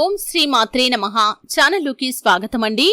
ఓం శ్రీ మాత్రే నమ. ఛానల్లోకి స్వాగతమండి.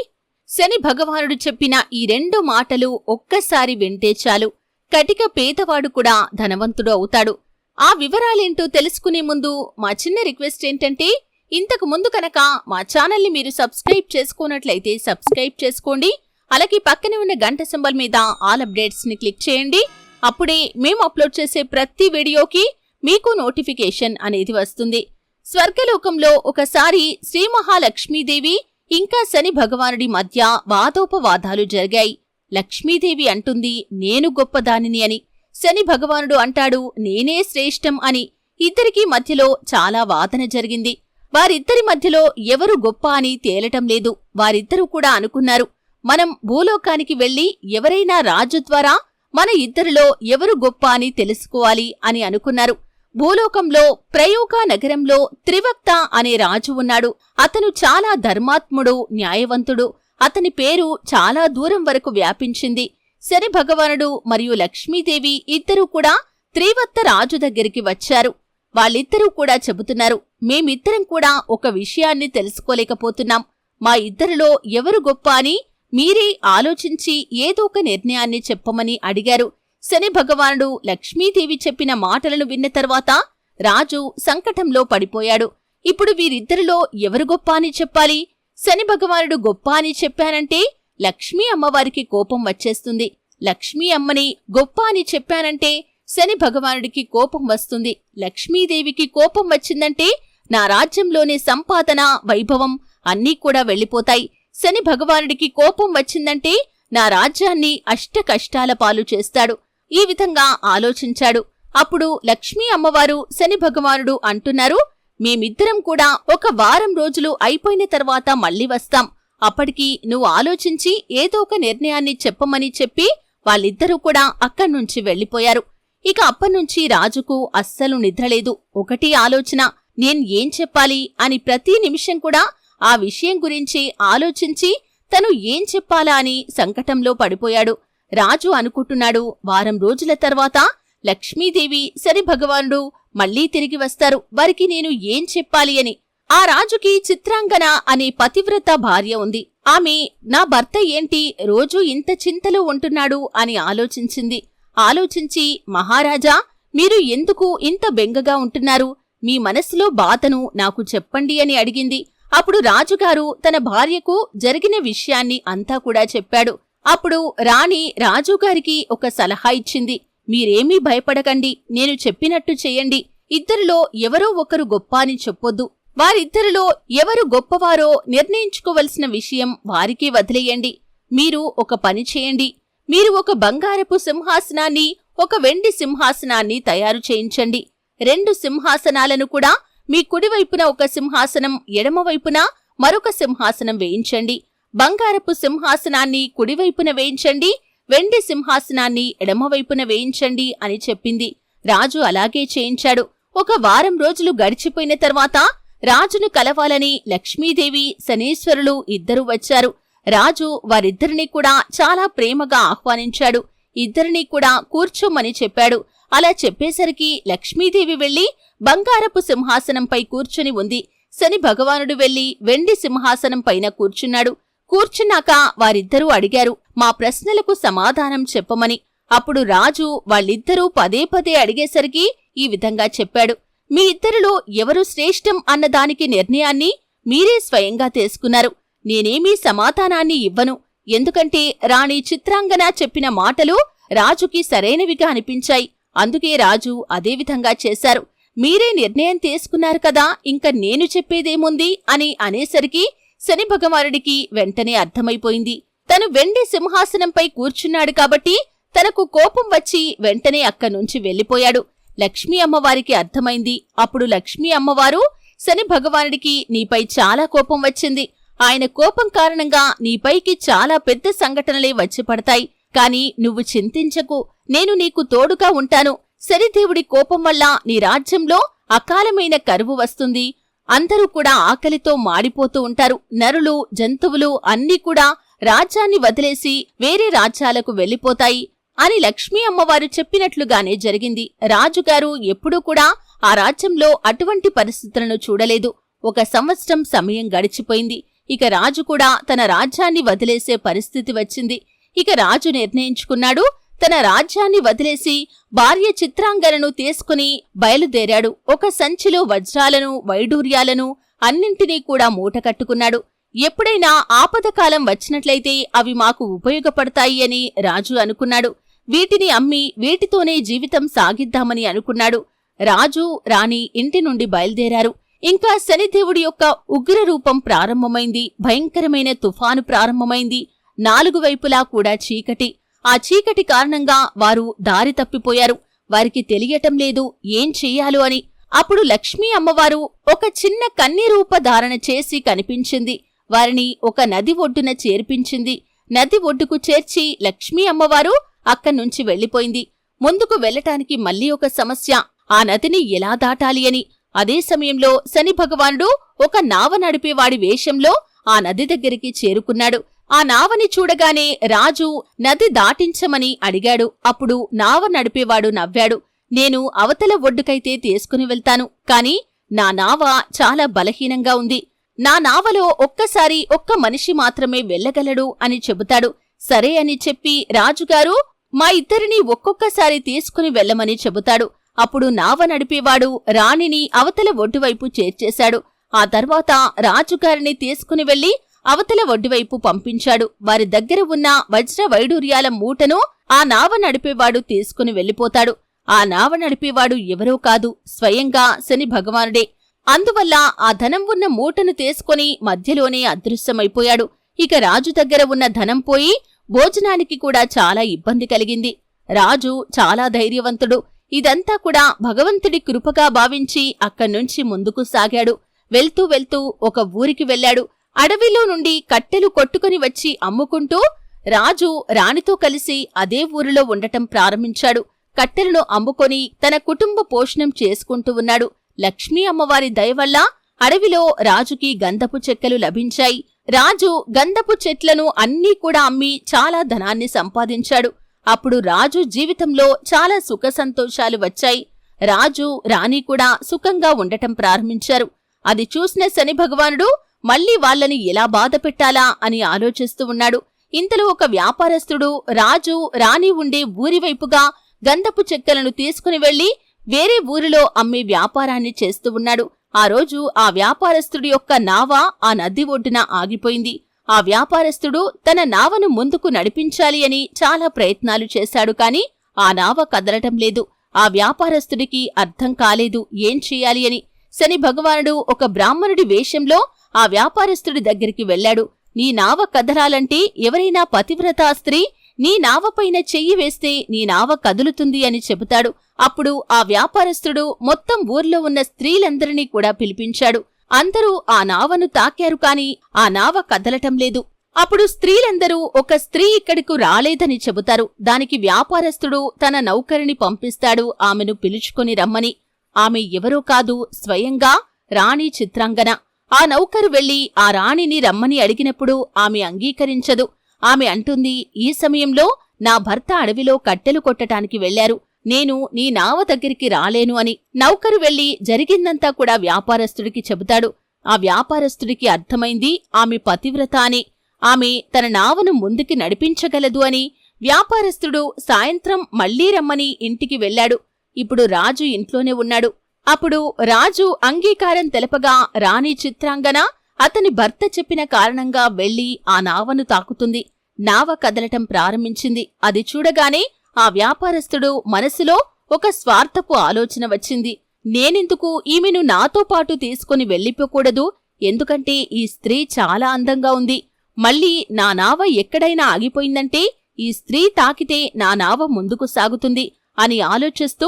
శని భగవానుడు చెప్పిన ఈ రెండు మాటలు ఒక్కసారి వింటే చాలు. కటిక పేదవాడు కూడా ధనవంతుడు అవుతాడు. ఆ వివరాలేంటో తెలుసుకునే ముందు మా చిన్న రిక్వెస్ట్ ఏంటంటే ఇంతకు ముందు కనుక మా ఛానల్ని మీరు సబ్స్క్రైబ్ చేసుకున్నట్లయితే సబ్స్క్రైబ్ చేసుకోండి. అలాగే పక్కనే ఉన్న గంట సింబల్ మీద ఆల్ అప్డేట్స్ని క్లిక్ చేయండి. అప్పుడే మేము అప్లోడ్ చేసే ప్రతి వీడియోకి మీకు నోటిఫికేషన్ అనేది వస్తుంది. స్వర్గలోకంలో ఒకసారి శ్రీ మహాలక్ష్మీదేవి ఇంకా శని భగవానుడి మధ్య వాదోపవాదాలు జరిగాయి. లక్ష్మీదేవి అంటుంది నేను గొప్పదానిని అని. శని భగవానుడు అంటాడు నేనే శ్రేష్టం అని. ఇద్దరికీ మధ్యలో చాలా వాదన జరిగింది. వారిద్దరి మధ్యలో ఎవరు గొప్ప అని తేలటం లేదు. వారిద్దరూ కూడా అనుకున్నారు మనం భూలోకానికి వెళ్ళి ఎవరైనా రాజు ద్వారా మన ఇద్దరిలో ఎవరు గొప్ప అని తెలుసుకోవాలి అని అనుకున్నారు. భూలోకంలో ప్రయోగ నగరంలో త్రివక్త అనే రాజు ఉన్నాడు. అతను చాలా ధర్మాత్ముడు న్యాయవంతుడు. అతని పేరు చాలా దూరం వరకు వ్యాపించింది. శని భగవానుడు మరియు లక్ష్మీదేవి ఇద్దరూ కూడా త్రివత్త రాజు దగ్గరికి వచ్చారు. వాళ్ళిద్దరూ కూడా చెబుతున్నారు మేమిద్దరం కూడా ఒక విషయాన్ని తెలుసుకోలేకపోతున్నాం. మా ఇద్దరిలో ఎవరు గొప్ప అని మీరే ఆలోచించి ఏదో ఒక నిర్ణయాన్ని చెప్పమని అడిగారు. శని భగవానుడు లక్ష్మీదేవి చెప్పిన మాటలను విన్న తర్వాత రాజు సంకటంలో పడిపోయాడు. ఇప్పుడు వీరిద్దరిలో ఎవరు గొప్ప అని చెప్పాలి? శని భగవానుడు గొప్ప అని చెప్పానంటే లక్ష్మీ అమ్మవారికి కోపం వచ్చేస్తుంది. లక్ష్మీ అమ్మని గొప్ప అని చెప్పానంటే శని భగవానుడికి కోపం వస్తుంది. లక్ష్మీదేవికి కోపం వచ్చిందంటే నా రాజ్యంలోని సంపాదన వైభవం అన్నీ కూడా వెళ్ళిపోతాయి. శని భగవానుడికి కోపం వచ్చిందంటే నా రాజ్యాన్ని అష్ట కష్టాల పాలు చేస్తాడు. ఈ విధంగా ఆలోచించాడు. అప్పుడు లక్ష్మీ అమ్మవారు శని భగవానుడు అంటున్నారు మేమిద్దరం కూడా ఒక వారం రోజులు అయిపోయిన తర్వాత మళ్ళీ వస్తాం. అప్పటికి నువ్వు ఆలోచించి ఏదో ఒక నిర్ణయాన్ని చెప్పమని చెప్పి వాళ్ళిద్దరూ కూడా అక్కడ్నుంచి వెళ్ళిపోయారు ఇక అప్పనుంచి రాజుకు అస్సలు నిద్రలేదు ఒకటి ఆలోచన నేను ఏం చెప్పాలి అని ప్రతి నిమిషం కూడా ఆ విషయం గురించి ఆలోచించి తను ఏం చెప్పాలా అని సంకటంలో పడిపోయాడు. రాజు అనుకుంటున్నాడు. వారం రోజుల తర్వాత లక్ష్మీదేవి సరి భగవానుడు మళ్ళీ తిరిగి వస్తారు. వారికి నేను ఏం చెప్పాలి అని. ఆ రాజుకి చిత్రాంగన అనే పతివ్రత భార్య ఉంది. ఆమె నా భర్త ఏంటి? రోజూ ఇంత చింతలో ఉంటున్నాడు అని ఆలోచించింది. ఆలోచించి మహారాజా మీరు ఎందుకు ఇంత బెంగగా ఉంటున్నారు? మీ మనసులో బాధను నాకు చెప్పండి అని అడిగింది. అప్పుడు రాజుగారు తన భార్యకు జరిగిన విషయాన్ని అంతా కూడా చెప్పాడు. అప్పుడు రాణి రాజుగారికి ఒక సలహా ఇచ్చింది. మీరేమీ భయపడకండి నేను చెప్పినట్టు చేయండి. ఇద్దరిలో ఎవరో ఒకరు గొప్ప అని చెప్పొద్దు. వారిద్దరిలో ఎవరు గొప్పవారో నిర్ణయించుకోవలసిన విషయం వారికి వదిలేయండి. మీరు ఒక పని చేయండి. మీరు ఒక బంగారపు సింహాసనాన్ని ఒక వెండి సింహాసనాన్ని తయారు చేయించండి. రెండు సింహాసనాలను కూడా మీ కుడివైపున ఒక సింహాసనం ఎడమవైపున మరొక సింహాసనం వేయించండి. బంగారపు సింహాసనాన్ని కుడివైపున వేయించండి వెండి సింహాసనాన్ని ఎడమవైపున వేయించండి అని చెప్పింది. రాజు అలాగే చేయించాడు. ఒక వారం రోజులు గడిచిపోయిన తర్వాత రాజును కలవాలని లక్ష్మీదేవి శనీశ్వరులు ఇద్దరూ వచ్చారు. రాజు వారిద్దరినీ కూడా చాలా ప్రేమగా ఆహ్వానించాడు. ఇద్దరినీ కూడా కూర్చోమని చెప్పాడు. అలా చెప్పేసరికి లక్ష్మీదేవి వెళ్ళి బంగారపు సింహాసనంపై కూర్చుని ఉంది. శని భగవానుడు వెళ్ళి వెండి సింహాసనం పైన కూర్చున్నాడు. కూర్చున్నాక వారిద్దరూ అడిగారు మా ప్రశ్నలకు సమాధానం చెప్పమని. అప్పుడు రాజు వాళ్ళిద్దరూ పదే పదే అడిగేసరికి ఈ విధంగా చెప్పాడు మీ ఇద్దరిలో ఎవరు శ్రేష్టం అన్నదానికి నిర్ణయాన్ని మీరే స్వయంగా తీసుకున్నారు. నేనేమీ సమాధానాన్ని ఇవ్వను. ఎందుకంటే రాణి చిత్రాంగన చెప్పిన మాటలు రాజుకి సరైనవిగా అనిపించాయి. అందుకే రాజు అదేవిధంగా చేశారు. మీరే నిర్ణయం తీసుకున్నారు కదా ఇంక నేను చెప్పేదేముంది? అని అనేసరికి శని భగవానుడికి వెంటనే అర్థమైపోయింది. తను వెండి సింహాసనంపై కూర్చున్నాడు కాబట్టి తనకు కోపం వచ్చి వెంటనే అక్కనుంచి వెళ్ళిపోయాడు. లక్ష్మీ అమ్మవారికి అర్థమైంది. అప్పుడు లక్ష్మీ అమ్మవారు శని భగవానుడికి నీపై చాలా కోపం వచ్చింది. ఆయన కోపం కారణంగా నీపైకి చాలా పెద్ద సంఘటనలే వచ్చి పడతాయి. కాని నువ్వు చింతించకు. నేను నీకు తోడుగా ఉంటాను. శనిదేవుడి కోపం వల్ల నీ రాజ్యంలో అకాలమైన కరువు వస్తుంది. అందరూ కూడా ఆకలితో మాడిపోతూ ఉంటారు. నరులు జంతువులు అన్నీ కూడా రాజ్యాన్ని వదిలేసి వేరే రాజ్యాలకు వెళ్ళిపోతాయి అని లక్ష్మీ అమ్మవారు చెప్పినట్లుగానే జరిగింది. రాజుగారు ఎప్పుడూ కూడా ఆ రాజ్యంలో అటువంటి పరిస్థితులను చూడలేదు. ఒక సంవత్సరం సమయం గడిచిపోయింది. ఇక రాజు కూడా తన రాజ్యాన్ని వదిలేసే పరిస్థితి వచ్చింది. ఇక రాజు నిర్ణయించుకున్నాడు తన రాజ్యాన్ని వదిలేసి భార్య చిత్రాంగలను తీసుకుని బయలుదేరాడు. ఒక సంచిలో వజ్రాలను వైడూర్యాలను అన్నింటినీ కూడా మూట కట్టుకున్నాడు. ఎప్పుడైనా ఆపదకాలం వచ్చినట్లయితే అవి మాకు ఉపయోగపడతాయి అని రాజు అనుకున్నాడు. వీటిని అమ్మి వీటితోనే జీవితం సాగిద్దామని అనుకున్నాడు. రాజు రాణి ఇంటి నుండి బయలుదేరారు. ఇంకా శనిదేవుడి యొక్క ఉగ్ర రూపం ప్రారంభమైంది. భయంకరమైన తుఫాను ప్రారంభమైంది. నాలుగు వైపులా కూడా చీకటి. ఆ చీకటి కారణంగా వారు దారి తప్పిపోయారు. వారికి తెలియటం లేదు ఏం చెయ్యాలో అని. అప్పుడు లక్ష్మీ అమ్మవారు ఒక చిన్న కన్నీరూప ధారణ చేసి కనిపించింది. వారిని ఒక నది ఒడ్డున చేర్పించింది. నది ఒడ్డుకు చేర్చి లక్ష్మీ అమ్మవారు అక్కడ్నుంచి వెళ్ళిపోయింది ముందుకు వెళ్ళటానికి మళ్ళీ ఒక సమస్య. ఆ నదిని ఎలా దాటాలి అని. అదే సమయంలో శని భగవానుడు ఒక నావ నడిపేవాడి వేషంలో ఆ నది దగ్గరికి చేరుకున్నాడు. ఆ నావని చూడగానే రాజు నది దాటించమని అడిగాడు. అప్పుడు నావ నడిపేవాడు నవ్వాడు. నేను అవతల ఒడ్డుకైతే తీసుకుని వెళ్తాను. కాని నా నావ చాలా బలహీనంగా ఉంది. నా నావలో ఒక్కసారి ఒక్క మనిషి మాత్రమే వెళ్ళగలడు అని చెబుతాడు. సరే అని చెప్పి రాజుగారు మా ఇద్దరిని ఒక్కొక్కసారి తీసుకుని వెళ్ళమని చెబుతాడు. అప్పుడు నావ నడిపేవాడు రాణిని అవతల ఒడ్డువైపు చేర్చేశాడు. ఆ తర్వాత రాజుగారిని తీసుకుని వెళ్ళి అవతల ఒడ్డువైపు పంపించాడు. వారి దగ్గర ఉన్న వజ్ర వైడూర్యాల మూటను ఆ నావ నడిపేవాడు తీసుకుని వెళ్ళిపోతాడు. ఆ నావ నడిపేవాడు ఎవరో కాదు స్వయంగా శని భగవానుడే. అందువల్ల ఆ ధనం ఉన్న మూటను తీసుకుని మధ్యలోనే అదృశ్యమైపోయాడు. ఇక రాజు దగ్గర ఉన్న ధనం పోయి భోజనానికి కూడా చాలా ఇబ్బంది కలిగింది. రాజు చాలా ధైర్యవంతుడు. ఇదంతా కూడా భగవంతుడి కృపగా భావించి అక్కడ్నుంచి ముందుకు సాగాడు. వెళ్తూ వెళ్తూ ఒక ఊరికి వెళ్ళాడు. అడవిలో నుండి కట్టెలు కొట్టుకుని వచ్చి అమ్ముకుంటూ రాజు రాణితో కలిసి అదే ఊరిలో ఉండటం ప్రారంభించాడు. కట్టెలను అమ్ముకొని తన కుటుంబ పోషణం చేసుకుంటూ ఉన్నాడు. లక్ష్మీ అమ్మవారి దయవల్ల అడవిలో రాజుకి గంధపు చెక్కలు లభించాయి. రాజు గంధపు చెట్లను అన్నీ కూడా అమ్మి చాలా ధనాన్ని సంపాదించాడు. అప్పుడు రాజు జీవితంలో చాలా సుఖ సంతోషాలు వచ్చాయి. రాజు రాణి కూడా సుఖంగా ఉండటం ప్రారంభించారు. అది చూసిన శని భగవానుడు మళ్ళీ వాళ్ళని ఎలా బాధ పెట్టాలా అని ఆలోచిస్తూ ఉన్నాడు. ఇంతలో ఒక వ్యాపారస్తుడు రాజు రాణి ఉండే ఊరివైపుగా గంధపు చెక్కలను తీసుకుని వెళ్ళి వేరే ఊరిలో అమ్మే వ్యాపారాన్ని చేస్తూ ఉన్నాడు. ఆ రోజు ఆ వ్యాపారస్తుడి యొక్క నావ ఆ నది ఒడ్డున ఆగిపోయింది. ఆ వ్యాపారస్తుడు తన నావను ముందుకు నడిపించాలి అని చాలా ప్రయత్నాలు చేశాడు కాని ఆ నావ కదలటం లేదు. ఆ వ్యాపారస్తుడికి అర్థం కాలేదు ఏం చెయ్యాలి అని. శని భగవానుడు ఒక బ్రాహ్మణుడి వేషంలో ఆ వ్యాపారస్తుడి దగ్గరికి వెళ్ళాడు. నీ నావ కదలాలంటే ఎవరైనా పతివ్రతా స్త్రీ నీ నావపైన చెయ్యి వేస్తే నీ నావ కదులుతుంది అని చెబుతాడు. అప్పుడు ఆ వ్యాపారస్తుడు మొత్తం ఊర్లో ఉన్న స్త్రీలందరినీ కూడా పిలిపించాడు. అందరూ ఆ నావను తాకారు కాని ఆ నావ కదలటం లేదు. అప్పుడు స్త్రీలందరూ ఒక స్త్రీ ఇక్కడికు రాలేదని చెబుతారు. దానికి వ్యాపారస్తుడు తన నౌకరిని పంపిస్తాడు. ఆమెను పిలుచుకొని రమ్మని. ఆమె ఎవరో కాదు స్వయంగా రాణి చిత్రాంగన. ఆ నౌకరు వెళ్ళి ఆ రాణిని రమ్మని అడిగినప్పుడు ఆమె అంగీకరించదు. ఆమె అంటుంది ఈ సమయంలో నా భర్త అడవిలో కట్టెలు కొట్టటానికి వెళ్ళారు నేను నీ నావ దగ్గరికి రాలేను అని నౌకరు వెళ్ళి జరిగిందంతా కూడా వ్యాపారస్తుడికి చెబుతాడు. ఆ వ్యాపారస్తుడికి అర్థమైంది ఆమె పతివ్రత అని. ఆమె తన నావను ముందుకి నడిపించగలదు అని. వ్యాపారస్తుడు సాయంత్రం మళ్ళీ రమ్మని ఇంటికి వెళ్ళాడు ఇప్పుడు రాజు ఇంట్లోనే ఉన్నాడు. అప్పుడు రాజు అంగీకారం తెలపగా రాణి చిత్రాంగన అతని భర్త చెప్పిన కారణంగా వెళ్ళి ఆ నావను తాకుతుంది. నావ కదలటం ప్రారంభించింది. అది చూడగానే ఆ వ్యాపారస్తుడు మనసులో ఒక స్వార్థపు ఆలోచన వచ్చింది. నేనెందుకు ఈమెను నాతో పాటు తీసుకుని వెళ్ళిపోకూడదు? ఎందుకంటే ఈ స్త్రీ చాలా అందంగా ఉంది. మళ్ళీ నా నావ ఎక్కడైనా ఆగిపోయిందంటే ఈ స్త్రీ తాకితే నా నావ ముందుకు సాగుతుంది అని ఆలోచిస్తూ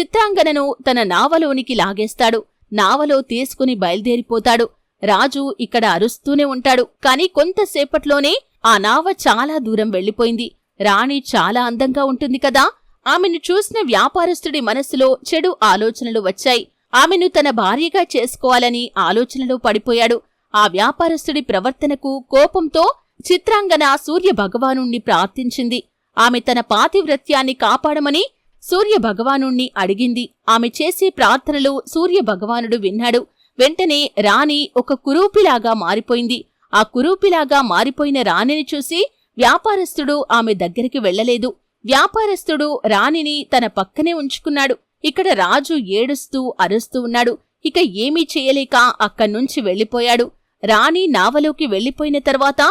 చిత్రాంగనను తన నావలోనికి లాగేస్తాడు. నావలో తీసుకుని బయల్దేరిపోతాడు. రాజు ఇక్కడ అరుస్తూనే ఉంటాడు. కాని కొంతసేపట్లోనే ఆ నావ చాలా దూరం వెళ్ళిపోయింది రాణి చాలా అందంగా ఉంటుంది కదా? ఆమెను చూసిన వ్యాపారస్తుడి మనసులో చెడు ఆలోచనలు వచ్చాయి. ఆమెను తన భార్యగా చేసుకోవాలని ఆలోచనలో పడిపోయాడు. ఆ వ్యాపారస్తుడి ప్రవర్తనకు కోపంతో చిత్రాంగన సూర్య భగవానుణ్ణి ప్రార్థించింది. ఆమె తన పాతివ్రత్యాన్ని కాపాడమని సూర్య భగవానుణ్ణి అడిగింది. ఆమె చేసే ప్రార్థనలు సూర్య భగవానుడు విన్నాడు. వెంటనే రాణి ఒక కురూపిలాగా మారిపోయింది. ఆ కురూపిలాగా మారిపోయిన రాణిని చూసి వ్యాపారస్తుడు ఆమె దగ్గరికి వెళ్ళలేదు. వ్యాపారస్తుడు రాణిని తన పక్కనే ఉంచుకున్నాడు. ఇక్కడ రాజు ఏడుస్తూ అరుస్తూ ఉన్నాడు. ఇక ఏమీ చేయలేక అక్కడ్నుంచి వెళ్ళిపోయాడు. రాణి నావలోకి వెళ్ళిపోయిన తర్వాత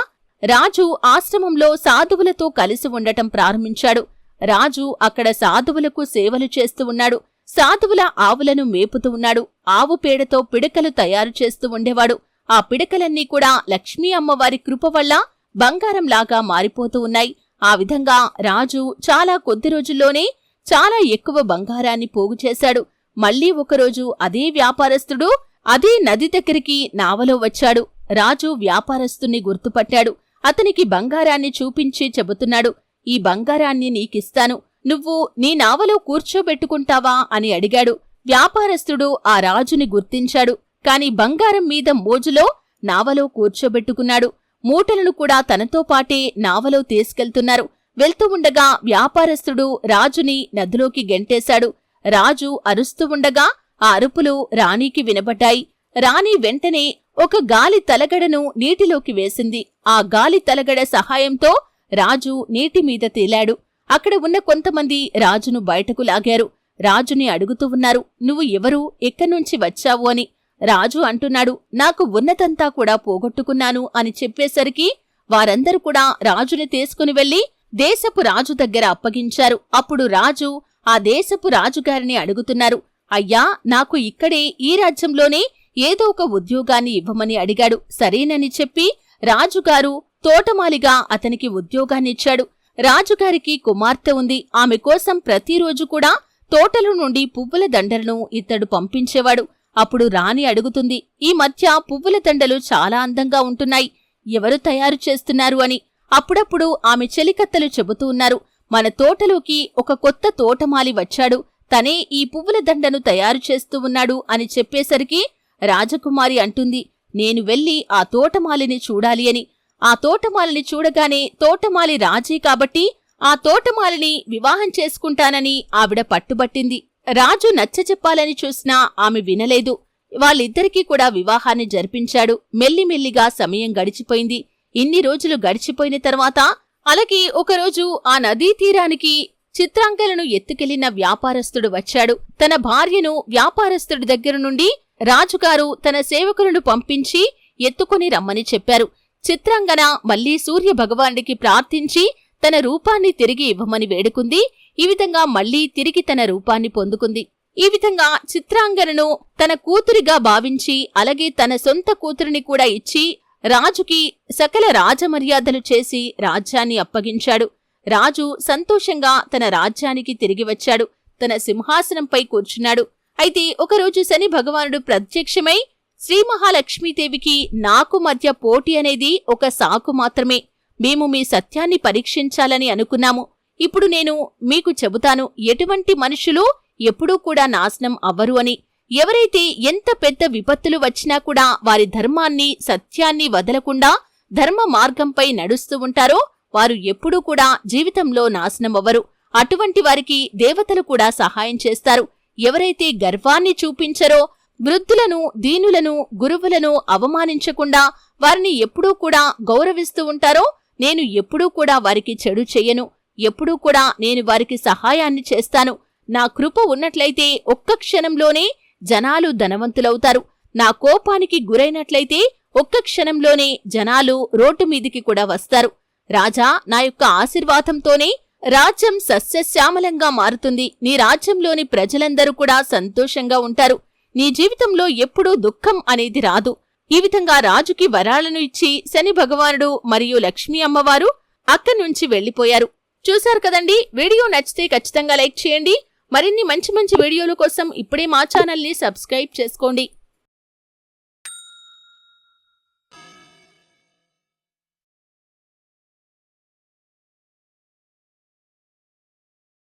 రాజు ఆశ్రమంలో సాధువులతో కలిసి ఉండటం ప్రారంభించాడు. రాజు అక్కడ సాధువులకు సేవలు చేస్తూ ఉన్నాడు. సాధువుల ఆవులను మేపుతూ ఉన్నాడు. ఆవు పేడతో పిడకలు తయారు చేస్తూ ఉండేవాడు. ఆ పిడకలన్నీ కూడా లక్ష్మీ అమ్మవారి కృప వల్ల బంగారంలాగా మారిపోతూ ఉన్నాయి. ఆ విధంగా రాజు చాలా కొద్ది రోజుల్లోనే చాలా ఎక్కువ బంగారాన్ని పోగు చేశాడు. మళ్ళీ ఒకరోజు అదే వ్యాపారస్తుడు అదే నది దగ్గరికి నావలో వచ్చాడు. రాజు వ్యాపారస్తుణ్ణి గుర్తుపట్టాడు. అతనికి బంగారాన్ని చూపించి చెబుతున్నాడు. ఈ బంగారాన్ని నీకిస్తాను. నువ్వు నీ నావలో కూర్చోబెట్టుకుంటావా? అని అడిగాడు. వ్యాపారస్తుడు ఆ రాజుని గుర్తించాడు. కాని బంగారం మీద మోజులో నావలో కూర్చోబెట్టుకున్నాడు. మూటలను కూడా తనతో పాటే నావలో తీసుకెళ్తున్నారు. వెళ్తూ ఉండగా వ్యాపారస్తుడు రాజుని నదిలోకి గెంటేశాడు. రాజు అరుస్తూ ఉండగా ఆ అరుపులు రాణికి వినబడ్డాయి. రాణి వెంటనే ఒక గాలి తలగడను నీటిలోకి వేసింది. ఆ గాలి తలగడ సహాయంతో రాజు నీటి మీద తేలాడు. అక్కడ ఉన్న కొంతమంది రాజును బయటకు లాగారు. రాజుని అడుగుతూ ఉన్నారు నువ్వు ఎవరు? ఎక్కడ్నుంచి వచ్చావు? అని. రాజు అంటున్నాడు నాకు ఉన్నతంతా కూడా పోగొట్టుకున్నాను అని చెప్పేసరికి వారందరూ కూడా రాజుని తీసుకుని వెళ్ళి దేశపు రాజు దగ్గర అప్పగించారు. అప్పుడు రాజు ఆ దేశపు రాజుగారిని అడుగుతున్నారు అయ్యా నాకు ఇక్కడే ఈ రాజ్యంలోనే ఏదో ఒక ఉద్యోగాన్ని ఇవ్వమని అడిగాడు. సరేనని చెప్పి రాజుగారు తోటమాలిగా అతనికి ఉద్యోగాన్నిచ్చాడు. రాజుగారికి కుమార్తె ఉంది. ఆమె కోసం ప్రతిరోజు కూడా తోటల నుండి పువ్వుల దండలను ఇతడు పంపించేవాడు. అప్పుడు రాణి అడుగుతుంది ఈ మధ్య పువ్వుల దండలు చాలా అందంగా ఉంటున్నాయి. ఎవరు తయారు చేస్తున్నారు? అని. అప్పుడప్పుడు ఆమె చెలికత్తలు చెబుతూ ఉన్నారు. మన తోటలోకి ఒక కొత్త తోటమాలి వచ్చాడు. తనే ఈ పువ్వుల దండను తయారు చేస్తూ ఉన్నాడు అని చెప్పేసరికి రాజకుమారి అంటుంది నేను వెళ్ళి ఆ తోటమాలిని చూడాలి అని. ఆ తోటమాలిని చూడగానే తోటమాలి రాజీ కాబట్టి ఆ తోటమాలిని వివాహం చేసుకుంటానని ఆవిడ పట్టుబట్టింది. రాజు నచ్చ చెప్పాలని చూసినా ఆమె వినలేదు. వాళ్ళిద్దరికీ కూడా వివాహాన్ని జరిపించాడు. మెల్లిమెల్లిగా సమయం గడిచిపోయింది. ఇన్ని రోజులు గడిచిపోయిన తర్వాత అలాగే ఒకరోజు ఆ నదీ తీరానికి చిత్రాంకలను ఎత్తుకెళ్ళిన వ్యాపారస్తుడు వచ్చాడు. తన భార్యను వ్యాపారస్తుడి దగ్గర నుండి రాజుగారు తన సేవకులను పంపించి ఎత్తుకొని రమ్మని చెప్పారు. చిత్రాంగన మళ్ళీ సూర్య భగవానుడికి ప్రార్థించి తన రూపాన్ని తిరిగి ఇవ్వమని వేడుకుంది. ఈ విధంగా మళ్ళీ తిరిగి తన రూపాన్ని పొందుకుంది. ఈ విధంగా చిత్రాంగనను తన కూతురిగా భావించి అలాగే తన సొంత కూతురిని కూడా ఇచ్చి రాజుకి సకల రాజమర్యాదలు చేసి రాజ్యాన్ని అప్పగించాడు. రాజు సంతోషంగా తన రాజ్యానికి తిరిగి వచ్చాడు. తన సింహాసనంపై కూర్చున్నాడు. అయితే ఒకరోజు శని భగవానుడు ప్రత్యక్షమై శ్రీ మహాలక్ష్మీదేవికి నాకు మధ్య పోటీ అనేది ఒక సాకు మాత్రమే. మేము మీ సత్యాన్ని పరీక్షించాలని అనుకున్నాము. ఇప్పుడు నేను మీకు చెబుతాను ఎటువంటి మనుషులు ఎప్పుడూ కూడా నాశనం అవ్వరు అని. ఎవరైతే ఎంత పెద్ద విపత్తులు వచ్చినా కూడా వారి ధర్మాన్ని సత్యాన్ని వదలకుండా ధర్మ మార్గంపై నడుస్తూ ఉంటారో వారు ఎప్పుడూ కూడా జీవితంలో నాశనమవ్వరు అటువంటి వారికి దేవతలు కూడా సహాయం చేస్తారు. ఎవరైతే గర్వాన్ని చూపించరో వృద్ధులను దీనులను గురువులను అవమానించకుండా వారిని ఎప్పుడూ కూడా గౌరవిస్తూ ఉంటారో నేను ఎప్పుడూ కూడా వారికి చెడు చెయ్యను ఎప్పుడూ కూడా నేను వారికి సహాయాన్ని చేస్తాను. నా కృప ఉన్నట్లయితే ఒక్క క్షణంలోనే జనాలు ధనవంతులవుతారు. నా కోపానికి గురైనట్లయితే ఒక్క క్షణంలోనే జనాలు రోడ్డు మీదికి కూడా వస్తారు. రాజా నా యొక్క ఆశీర్వాదంతోనే రాజ్యం సస్యశ్యామలంగా మారుతుంది. నీ రాజ్యంలోని ప్రజలందరూ కూడా సంతోషంగా ఉంటారు. నీ జీవితంలో ఎప్పుడూ దుఃఖం అనేది రాదు. ఈ విధంగా రాజుకి వరాలను ఇచ్చి శని భగవానుడు మరియు లక్ష్మీ అమ్మవారు అక్కడి నుంచి వెళ్ళిపోయారు చూశారు కదండి? వీడియో నచ్చితే ఖచ్చితంగా లైక్ చేయండి. మరిన్ని మంచి మంచి వీడియోల కోసం ఇప్పుడే మా ఛానల్ని సబ్స్క్రైబ్ చేసుకోండి.